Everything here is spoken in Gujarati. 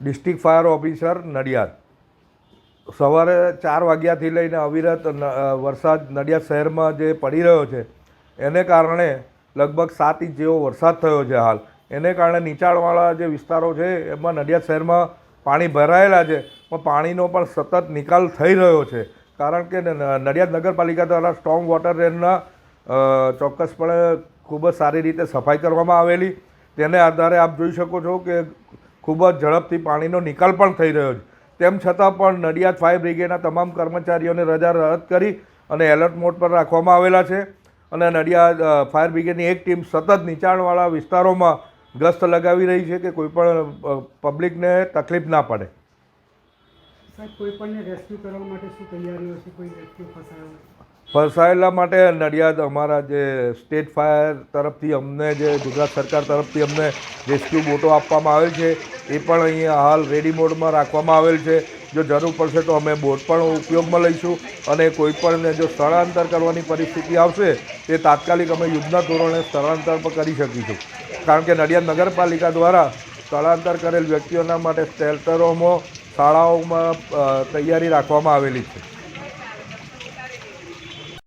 District fire officer Nadiad. સવારે ચાર વાગ્યાથી લઈને અવિરત વરસાદ નડિયાદ શહેરમાં જે પડી રહ્યો છે, એને કારણે લગભગ સાત ઇંચ જેવો વરસાદ થયો છે હાલ. એને કારણે નીચાણવાળા જે વિસ્તારો છે, એમાં નડિયાદ શહેરમાં પાણી ભરાયેલા છે, પણ પાણીનો પણ સતત નિકાલ થઈ રહ્યો છે. કારણ કે નડિયાદ નગરપાલિકા દ્વારા સ્ટ્રોંગ વોટર રેનના ચોક્કસપણે ખૂબ જ સારી રીતે સફાઈ કરવામાં આવેલી. તેને આધારે આપ જોઈ શકો છો કે ખૂબ જ ઝડપથી પાણીનો નિકાલ પણ થઈ રહ્યો છે. તેમ છતાં પણ નડિયાદ ફાયર બ્રિગેડના તમામ કર્મચારીઓને રજા રદ કરી અને એલર્ટ મોડ પર રાખવામાં આવેલા છે. અને નડિયાદ ફાયર બ્રિગેડની એક ટીમ સતત નીચાણવાળા વિસ્તારોમાં ગસ્ત લગાવી રહી છે કે કોઈ પણ પબ્લિકને તકલીફ ના પડે. સાહેબ, કોઈ પણને રેસ્ક્યુ કરવા માટે શું તૈયારીઓ છે? કોઈ વ્યક્તિ ફસાયો? ફસાયેલા માટે નડિયાદ અમારા જે સ્ટેટ ફાયર તરફથી અમને જે ગુજરાત સરકાર તરફથી અમને રેસ્ક્યુ બોટો આપવામાં આવેલ છે, એ પણ અહીંયા હાલ રેડી મોડમાં રાખવામાં આવેલ છે. જો જરૂર પડશે તો અમે બોટ પણ ઉપયોગમાં લઈશું અને કોઈપણને જો સ્થળાંતર કરવાની પરિસ્થિતિ આવશે તે તાત્કાલિક અમે યુદ્ધના ધોરણે સ્થળાંતર પણ કરી શકીશું. કારણ કે નડિયાદ નગરપાલિકા દ્વારા સ્થળાંતર કરેલ વ્યક્તિઓના માટે શેલ્ટરોમાં શાળાઓમાં તૈયારી રાખવામાં આવેલી છે.